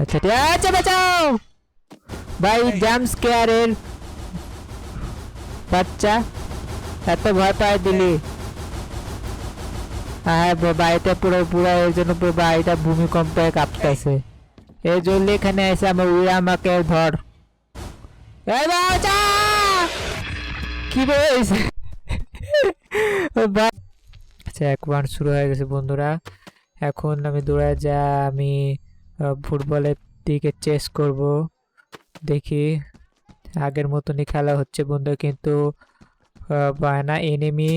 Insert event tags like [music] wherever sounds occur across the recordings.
আচ্ছা ঠিক আছে বাঁচাও! ভাই জাম্প স্কেয়ারের বাচ্চা এত ভয় পায় দিলি। হ্যাঁ বাড়িটা পুরো পুরো এই জন্য পুরো বাড়িটা ভূমিকম্পে কাঁপতেছে। এই। জন্য এখানে এসে আমার উড়ে আমাকে ধর। কি রয়েছে আচ্ছা এক শুরু হয়ে গেছে বন্ধুরা। এখন আমি দৌড়ে যা আমি ফুটবলের দিকে চেস করব। দেখি আগের মতনই খেলা হচ্ছে বন্ধু, কিন্তু বায়না এনিমি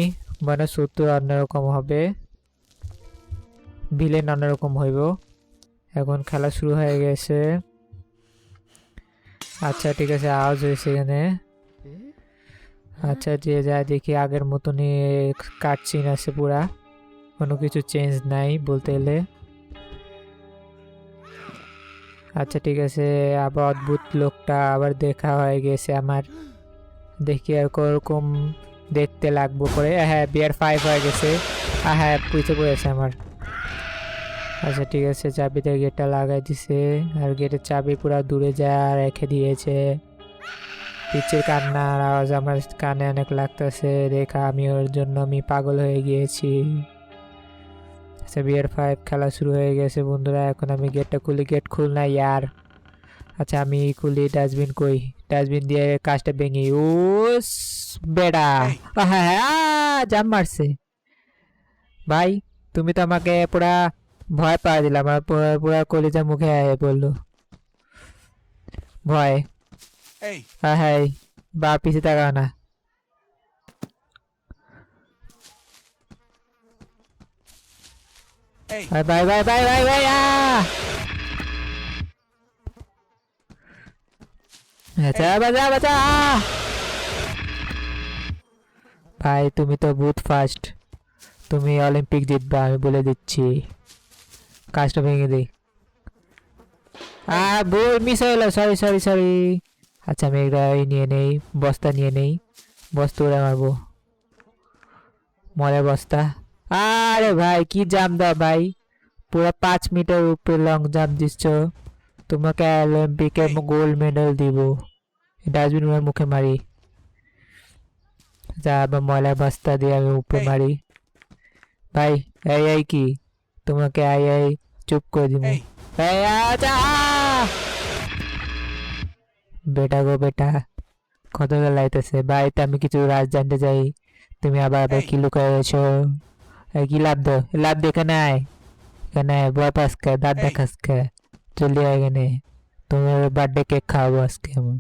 মানে শত্রু অন্যরকম হবে। ভিলেন অন্যরকম হইব। এখন খেলা শুরু হয়ে গেছে। আচ্ছা ঠিক আছে, আওয়াজ হয়েছে এখানে। আচ্ছা যে যা দেখি আগের মতনই কাটচিন আছে পুরা। কোনো কিছু চেঞ্জ নাই বলতে গেলে। আচ্ছা ঠিক আছে আবার অদ্ভুত লোকটা আবার দেখা হয়ে গেছে আমার। দেখি আর ওরকম দেখতে লাগবো করে। হ্যাঁ বিয়ার ফাইভ হয়ে গেছে। হ্যাঁ পুঁছে পড়েছে আমার। আচ্ছা ঠিক আছে চাবিতে গেটটা লাগাই দিছে। আর গেটের চাবি পুরো দূরে যা রেখে দিয়েছে। পিচের কান্নার আওয়াজ আমার কানে অনেক লাগতেছে। দেখা আমি ওর জন্য আমি পাগল হয়ে গিয়েছি। আচ্ছা বিয়ার ফাইভ খেলা শুরু হয়ে গেছে বন্ধুরা। এখন আমি গেটটা খুলি গেট খুল না ইয়ার আচ্ছা আমি খুলি ডাস্টবিন কই? ডাস্টবিন দিয়ে কাজটা ভেঙে ও বেড়া। হ্যাঁ হ্যাঁ জাম মারছে। ভাই তুমি তো আমাকে পুরা ভয় পাওয়া দিলাম আমার পুরা কলিজা মুখে আয়ে বলল ভয়। হ্যাঁ হ্যাঁ বা পিছিয়ে তাকাও না। আচ্ছা বাজা বাজা ভাই তুমি তো বুথ ফার্স্ট তুমি অলিম্পিক জিতবে আমি বলে দিচ্ছি। কাজটা ভেঙে দিই আ বই মিস হয়ে সরি সরি সরি আচ্ছা আমি এই নিয়ে নেই বস্তা নিয়ে নেই। বস্তা উড়ে মারবো। মরে বস্তা। আরে ভাই কি জাম দাও ভাই? পুরো পাঁচ মিটার উপরে লং জাম্প দিচ্ছ। তোমাকে অলিম্পিকে গোল্ড মেডেল দিব। ডাস্টবিন মুখে মারি। যা আবার ময়লা বস্তা দিয়ে আমি উপরে মারি। ভাই এই এই কি? তোমাকে আই আই চুপ করে দিব। আচ্ছা বেটা গো বেটা কত লাইতেছে বাড়িতে আমি কিছু রাজ জানতে চাই তুমি আবার আবার কি এই কি লাভ দো? লাভ দে এখানে আয় এখানে আয় কে? দাঁত দেখাস কে? চলে আয় এখানে। তোমার বার্থডে কেক খাওয়াবো আজকে আমি।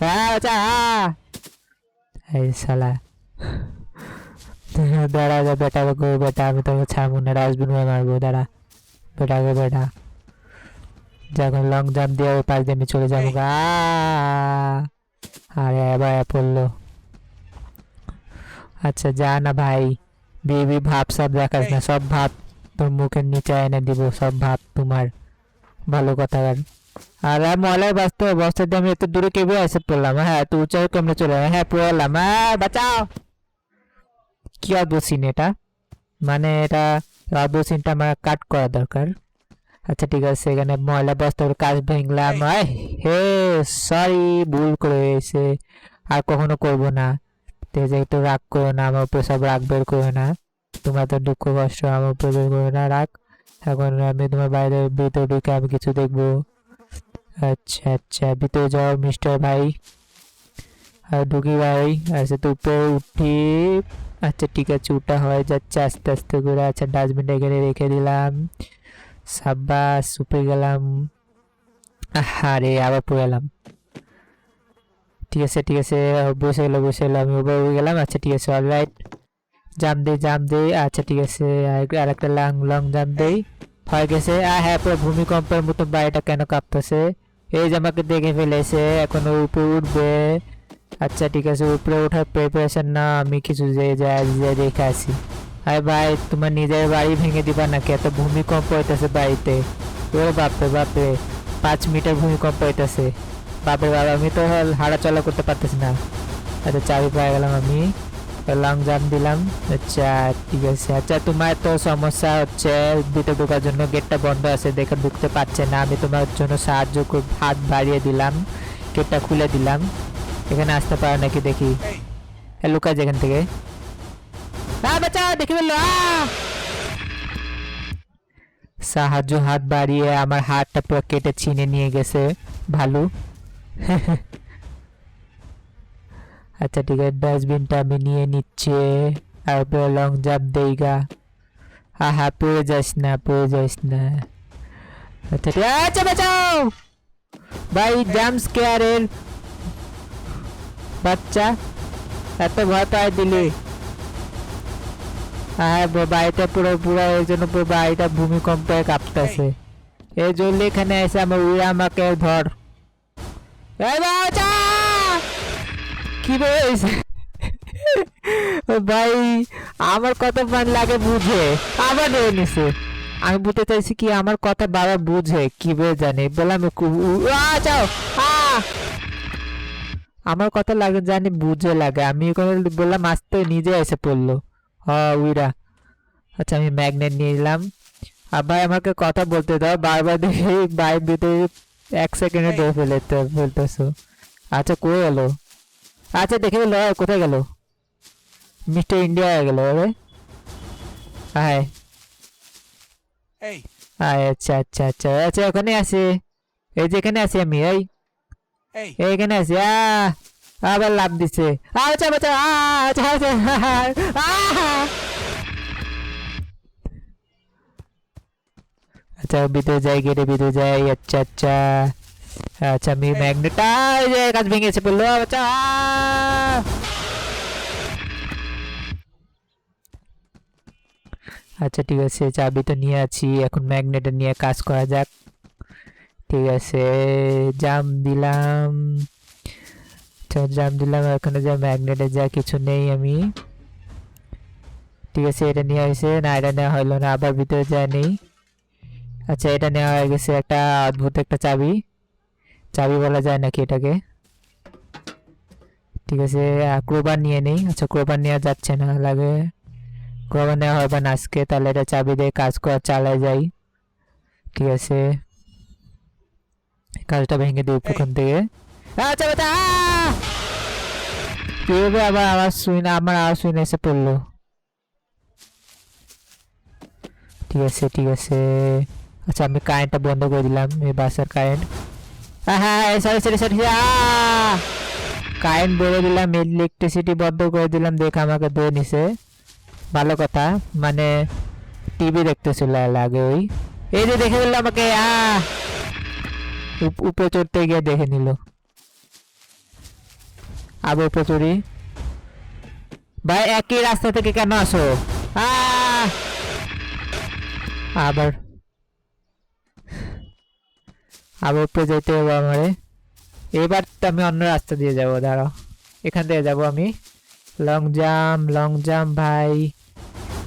হ্যাঁ আচ্ছা হ্যাঁ। শালা। দাঁড়া যা বেটা গো বেটা আমি তোকে ছাড়বো না ডাস্টবিন মারবো দাঁড়া। বেটা গো বেটা। যখন লং জাম্প দিয়ে ওই পাশ দিয়ে আমি চলে যাব। গা। আরে এবার পড়ল। আচ্ছা যা না ভাই। বেবি ভাব সব দেখাস না সব ভাব তোর মুখের নিচে এনে দিব সব ভাব তোমার ভালো কথা আর আর মলায় বাঁচতে বস্তা দিয়ে আমি এত দূরে কেবে এসে পড়লাম? হ্যাঁ তো উঁচাই কমলে চলে। হ্যাঁ পড়লাম। হ্যাঁ বাঁচাও! কি অদ্ভুত সিন এটা? মানে এটা অদ্ভুত সিনটা আমার কাট করা দরকার। আচ্ছা ঠিক আছে এখানে ময়লা বস্তার কাজ ভেঙলাম। হে সরি ভুল করে হয়েছে আর কখনো করব না। তো যে একটু রাগ করো না, আমার উপরে সব রাগ বের করো না। তোমার তো দুঃখ, কষ্ট আমার উপরে বের করো না, রাগ। এখন আমি তোমার বাইরে ভিতরে ঢুকে আমি কিছু দেখব। আচ্ছা আচ্ছা ভিতরে যাও, মিস্টার ভাই। আর ঢুকি ভাই আচ্ছা তো উপরে উঠি। আচ্ছা ঠিক আছে, উঠা হয়ে যাচ্ছে, আস্তে আস্তে করে। আচ্ছা ডাস্টবিনটা এখানে রেখে দিলাম। সাব্বাস, উপরে গেলাম। আরে আবার পড়ে গেলাম ঠিক আছে ঠিক আছে বসে গেলো বসে গেলো আমি উপরে উঠে গেলাম আচ্ছা ঠিক আছে অলরাইট জাম দে জাম দে আচ্ছা ঠিক আছে, আর- একটা লং লং জাম দেই। হয়ে গেছে আর হ্যাঁ পুরো ভূমিকম্পের মতো বাড়িটা কেন কাঁপতেছে? এই যে আমাকে দেখে ফেলেছে, এখন উপরে উঠবে। আচ্ছা ঠিক আছে, উপরে ওঠার প্রিপারেশন না, আমি কিছু যে, যা- যা, দেখে আসি। আরে ভাই, তোমার নিজের বাড়ি ভেঙে দিবা নাকি? এত ভূমিকম্প হইতেছে বাড়িতে। ও বাপরে বাপরে, পাঁচ মিটার ভূমিকম্প হইতেছে। বাপরে বাবা আমি তো হাড়া চলা করতে পারতেছি না। আচ্ছা চাবি পেয়ে গেলাম আমি। লং জাম্প দিলাম। আচ্ছা ঠিক আছে। আচ্ছা তোমার তো সমস্যা হচ্ছে ভিতরে ঢোকার জন্য গেটটা বন্ধ আছে দেখে ঢুকতে পারছে না। আমি তোমার জন্য সাহায্য হাত বাড়িয়ে দিলাম গেটটা খুলে দিলাম। এখানে আসতে পারো নাকি দেখি? এ, লুকা যেখান থেকে। আ, বাঁচাও দেখে ফেলল। সাহায্য হাত বাড়িয়ে আমার হাতটা পুরো কেটে ছিনে নিয়ে গেছে ভালো। [laughs] আচ্ছা ঠিক আছে ডাস্টবিনটা আমি নিয়ে নিচ্ছি। আর লং জাম্প দেইগা। আহা পড়ে যাস না পড়ে যাস না। আচ্ছা ঠিক আচ্ছা বাঁচাও! ভাই জাম্প স্কেয়ারের বাচ্চা, এত ভয় পায় দিলি। হ্যাঁ বাড়িটা পুরো পুরো এই জন্য পুরো বাড়িটা ভূমিকম্পে কাঁপতেছে। এই জন্য এখানে এসে আমার উড়ে আমাকে ধর। ভাই, আমার কথা লাগে বুঝে। আবার নিছে। আমি বলতে চাইছি কি আমার কথা বাবা বুঝে, কি বলে জানে। বললাম আমার কথা লাগে জানি, বুঝে লাগে। আমি ওখানে বললাম, আসতে নিজে এসে পড়ল। হ, উইরা। আচ্ছা আমি ম্যাগনেট নিয়ে নিলাম। আর ভাই, আমাকে কথা বলতে দাও। বারবার দেখে বাইর ভিতরে এক সেকেন্ডে ধরে ফেলতে ফেলতেছো। আচ্ছা কই গেলো? আচ্ছা দেখে আয়, কোথায় গেল? মিস্টার ইন্ডিয়া হয়ে গেল রে আয়। Hey, আয় আচ্ছা আচ্ছা আচ্ছা আচ্ছা ওখানে আছে। এই যে এখানে আছি আমি এই। Hey, এইখানে আছি আ আবার লাভ দিছে আচ্ছা বাচ্চা আ, আচ্ছা আচ্ছা আচ্ছা ভিতরে যাই গেটে ভিতরে যাই আচ্ছা আচ্ছা। আচ্ছা আমি ম্যাগনেটা যে কাজ ভেঙেছে, বলল আচ্ছা। আ! আচ্ছা ঠিক আছে, চাবি তো নিয়ে আছি, এখন ম্যাগনেটে নিয়ে কাজ করা যাক। ঠিক আছে, জাম দিলাম। আচ্ছা জাম দিলাম, এখানে যা ম্যাগনেটে যা কিছু নেই আমি। ঠিক আছে, এটা নিয়ে আসে, না, এটা নেওয়া হলো না, আবার ভিতরে যায় নেই। আচ্ছা এটা নেওয়া হয়ে গেছে একটা অদ্ভুত একটা চাবি। চাবি বলা যায় নাকি এটাকে? ঠিক আছে ক্রোবার নিয়ে নেই। আচ্ছা ক্রোবার নেওয়া যাচ্ছে না, লাগে। ক্রোবার নেওয়া হবে না আজকে, তাহলে এটা চাবি দিয়ে কাজ করা চালায় যাই। ঠিক আছে। কাজটা ভেঙে দিই ওখান থেকে। আচ্ছা বাচ্চা আহ! কীভাবে আবার আওয়াজ শুই না, আমার আওয়াজ শুনে এসে পড়ল। ঠিক আছে ঠিক আছে। আচ্ছা আমি কারেন্টটা বন্ধ করে দিলাম, এই বাসার কারেন্ট। হ্যাঁ সরি সরি সরি কারেন্ট বলে দিলাম ইলেকট্রিসিটি বন্ধ করে দিলাম, দেখে আমাকে ধরে নিছে। ভালো কথা মানে টিভি দেখতেছিল লাগে ওই। এই যে দেখে ফেলল আমাকে উপরে চড়তে গিয়ে দেখে নিল। আবার উপরে চড়ি। ভাই, একই রাস্তা থেকে কেন আসো! আবার আবার উপরে যেতে হবে আমারে। এবার তো আমি অন্য রাস্তা দিয়ে যাব, দাঁড়াও। এখান থেকে যাব আমি। লং জাম্প লং জাম্প, ভাই।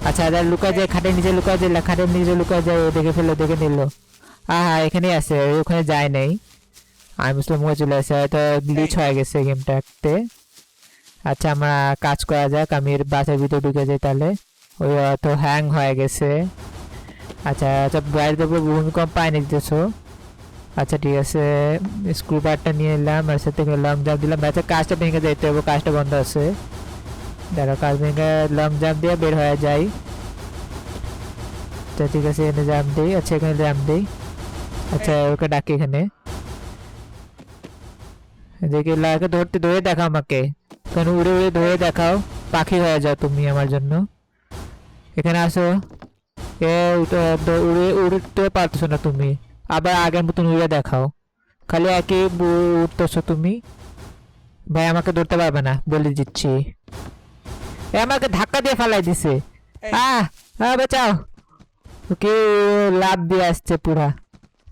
আচ্ছা আচ্ছা লুকা যায়, খাটের নিচে লুকা যায় খাটের নিচে লুকা যায়, ও দেখে ফেলল, দেখে নিল। হ্যাঁ এখানে আছে ওখানে যায় নাই। আমি বুঝলাম ওখানে চলে আসে, হয়তো গ্লিচ হয়ে গেছে গেমটাতে আচ্ছা আমরা কাজ করা যাক, আমি এর বাসের ভিতরে ঢুকে যাই তাহলে। ওই হয়তো হ্যাং হয়ে গেছে। আচ্ছা আচ্ছা বাইরে পুরো ভূমিকম্প পায়নি দিতেছো আচ্ছা ঠিক আছে। স্ক্রু বারটা নিয়ে এলাম, আর সাথে লং জাম্প দিলাম। আচ্ছা কাজটা ভেঙে যেতে হবে, কাজটা বন্ধ আছে। দেখো কাজ ভেঙে লং জাম্প দিয়ে বের হয়ে যাই। আচ্ছা ঠিক আছে এখানে জাম্প দিই। আচ্ছা এখানে জাম্প দিই। আচ্ছা ওকে ডাকি এখানে। দেখি লাকে ধরতে, ধরে দেখাও আমাকে। কেন উড়ে উড়ে ধরে দেখাও। পাখি হয়ে যাও তুমি আমার জন্য। এখানে আসো। এ উড়ে, উড়তে পারতেছো না তুমি। আবার আগের মতন উড়ে দেখাও। খালি একই উঠতেছো তুমি। ভাই আমাকে ধরতে পারবে না বলে দিচ্ছি। এ আমাকে ধাক্কা দিয়ে ফেলাই দিছে। আহ আহ বাঁচাও। ওকে লাভ দিয়ে আসছে পুরা।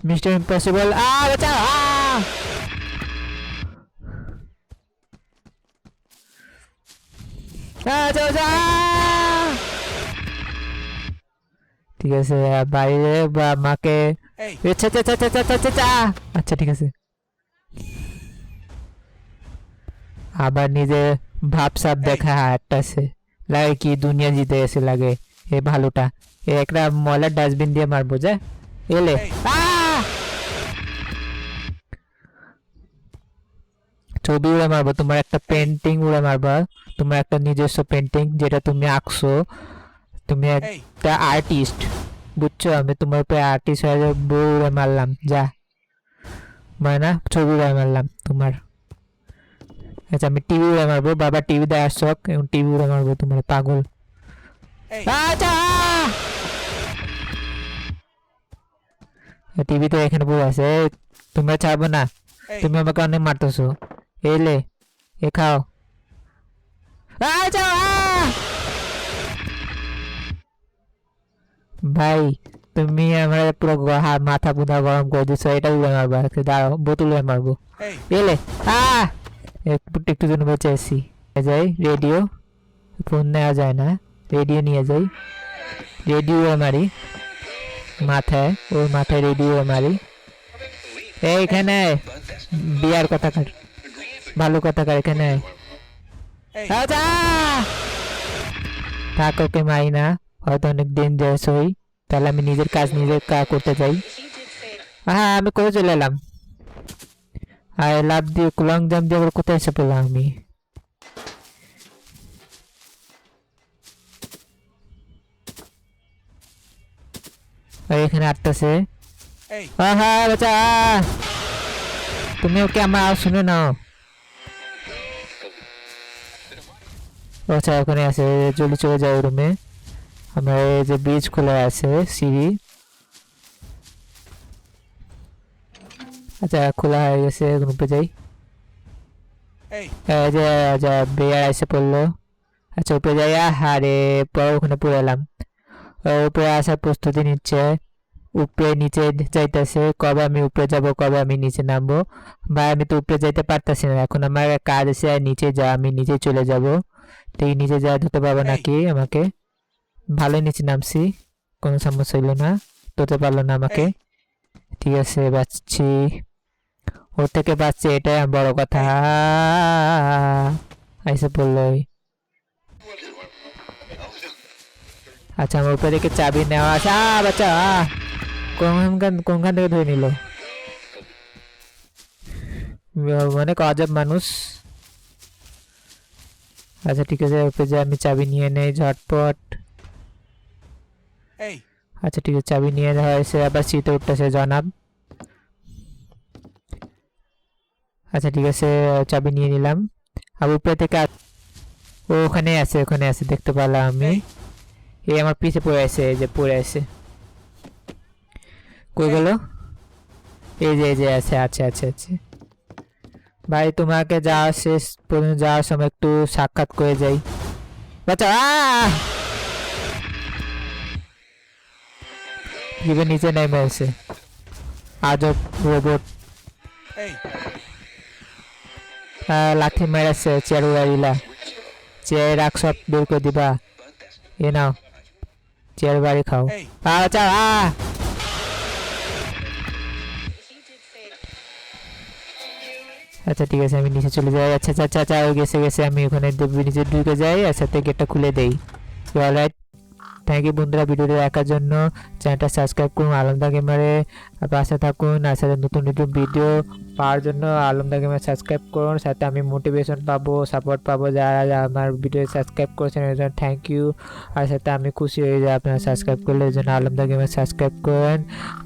Mister impossible. আ বাঁচাও! ঠিক আছে বাইরে বা মাকে আচ্ছা ঠিক আছে। আবার নিজে ভাব সাপ দেখা হাঁটতেছে লাগে কি দুনিয়া জিতে এসে লাগে এ ভালোটা। এ একটা ময়লার ডাস্টবিন দিয়ে মারবো যা। এলে। ছবি উড়ে মারবো তোমার একটা পেন্টিং উড়ে মারবা। তোমার একটা নিজস্ব পেন্টিং যেটা তুমি আঁকছো। তুমি একটা আর্টিস্ট বুঝছ? আমি তোমার উপরে আর্টিস্ট হয়ে যাব, বউ মারলাম যা। মানে না ছবি উড়ে মারলাম তোমার। আচ্ছা আমি টিভি উড়ে মারবো বাবা টিভি দেয় শখ এবং টিভি উড়ে মারবো তোমার পাগল। আচ্ছা! টিভি তো এখানে পড়ে আছে তোমরা ছাড়বো না। তুমি আমাকে অনেক মারতেছো। এলে এ খাও। আচ্ছা! ভাই তুমি আমার পুরো মাথা পুথা গরম করে দিচ্ছ এটা উড়ে মারবো আজকে দাঁড়াও বোতল মারবো। এই। এলে আহ! একটু একটু জন্য বেঁচে আসি যাই রেডিও। ফোন নেওয়া যায় না রেডিও নিয়ে যাই। রেডিও মারি মাথায় ওর মাথায় রেডিও মারি। এইখানে বিয়ার কথা কার ভালো কথা কার এখানে। আচ্ছা! থাক ওকে মাই না। হয়তো অনেক ডেঞ্জারাস হই তাহলে আমি নিজের কাজ নিজের কাজ করতে চাই হ্যাঁ আমি কোথায় চলে এলাম? আর লাভ দিয়ে লং জাম্প দিয়ে আবার কোথায় এসে পড়লাম আমি? এখানে আটটাছে। হ্যাঁ বাচ্চা তুমি ওকে আমার আওয়াজ শুনে নাও? আচ্ছা ওখানে আছে জলদি চলে যাও রুমে আমার এই যে ব্রিজ খোলা আছে সিঁড়ি। আচ্ছা খোলা হয়ে গেছে গ্রুপে যাই। এই। যে যা বেয়ার এসে পড়ল। আচ্ছা উপরে যাই আরে পরে ওখানে পড়ে এলাম। উপরে আসার প্রস্তুতি নিচ্ছে। উপরে নিচে যাইতেছে কবে আমি উপরে যাব কবে আমি নিচে নামবো? বা আমি তো উপরে যাইতে পারতাছি না। এখন আমার কাজ আছে আর নিচে যা আমি নিচে চলে যাব। তুই নিচে যা ধরতে পারব নাকি আমাকে? ভালো নিচে নামছি কোনো সমস্যা হইল না তোতে পারল না আমাকে। ঠিক আছে বাঁচছি। ওর থেকে বাঁচছে এটাই বড় কথা। আইসে বলল আচ্ছা আমার উপরে থেকে চাবি নেওয়া আছে? আ বাচ্চা আ। কোনখান কোনখান থেকে ধরে নিল? অনেক অজব মানুষ। আচ্ছা ঠিক আছে উপরে যে আমি চাবি নিয়ে নেই ঝটপট। আচ্ছা ঠিক আছে চাবি নিয়ে নেওয়া হয়েছে আবার শীতে উঠতেছে জনাব। আচ্ছা ঠিক আছে চাবি নিয়ে নিলাম। আর উপরে থেকে ও ওখানে আছে ওখানে আছে দেখতে পেলাম আমি। এই আমার পিছে পড়ে আছে এই যে পড়ে আছে। কই গেল? এই যে এই যে আছে আছে আছে আছে। ভাই তোমাকে যাওয়া শেষ পর্যন্ত যাওয়ার সময় একটু সাক্ষাৎ করে যাই। বাচ্চা কীভাবে নিচে নেমে আছে আজব রোবট আহ, লাঠি মেরেছে চেয়ার উড়াইলা চেয়ার রাখ সব বের করে দিবা। এ নাও চেয়ার বাড়ি খাও আচ্ছা আ। আচ্ছা ঠিক আছে আমি নিচে চলে যাই। আচ্ছা আচ্ছা আচ্ছা আচ্ছা ও গেছে গেছে আমি ওখানে নিচে ঢুকে যাই আর সাথে গেটটা খুলে দেই। অলরাইট থ্যাংক ইউ বন্ধুরা ভিডিওটা দেখার জন্য। চ্যানেলটা সাবস্ক্রাইব করুন, আলমদা গেমারে পাশে থাকুন, আর সাথে নতুন নতুন ভিডিও পাওয়ার জন্য আলমদা গেমার সাবস্ক্রাইব করুন, সাথে আমি মোটিভেশন পাবো সাপোর্ট পাবো, যারা আমার ভিডিও সাবস্ক্রাইব করেছেন, এর জন্য থ্যাংক ইউ আর সাথে আমি খুশি হয়ে যাই আপনারা সাবস্ক্রাইব করলে এই জন্য আলমদা গেমার সাবস্ক্রাইব করেন।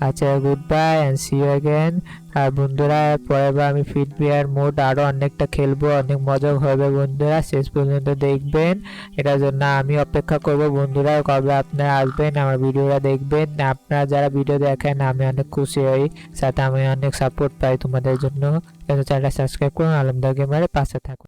আচ্ছা good bye and see you again আর বন্ধুরা পরের বার আমি ফিট বিয়ার মোড আরও অনেকটা খেলব, অনেক মজা হবে বন্ধুরা, শেষ পর্যন্ত দেখবেন। এটার জন্য আমি অপেক্ষা করব বন্ধুরা, কবে আপনারা আসবেন, আমার ভিডিওটা দেখবেন। আপনারা যারা ভিডিও দেখেন, আমি অনেক খুশি হই। সাথে আমি অনেক সাপোর্ট পাই তোমাদের জন্য। চ্যানেলটা সাবস্ক্রাইব করুন আলমদা গেমারে পাশে থাকুন।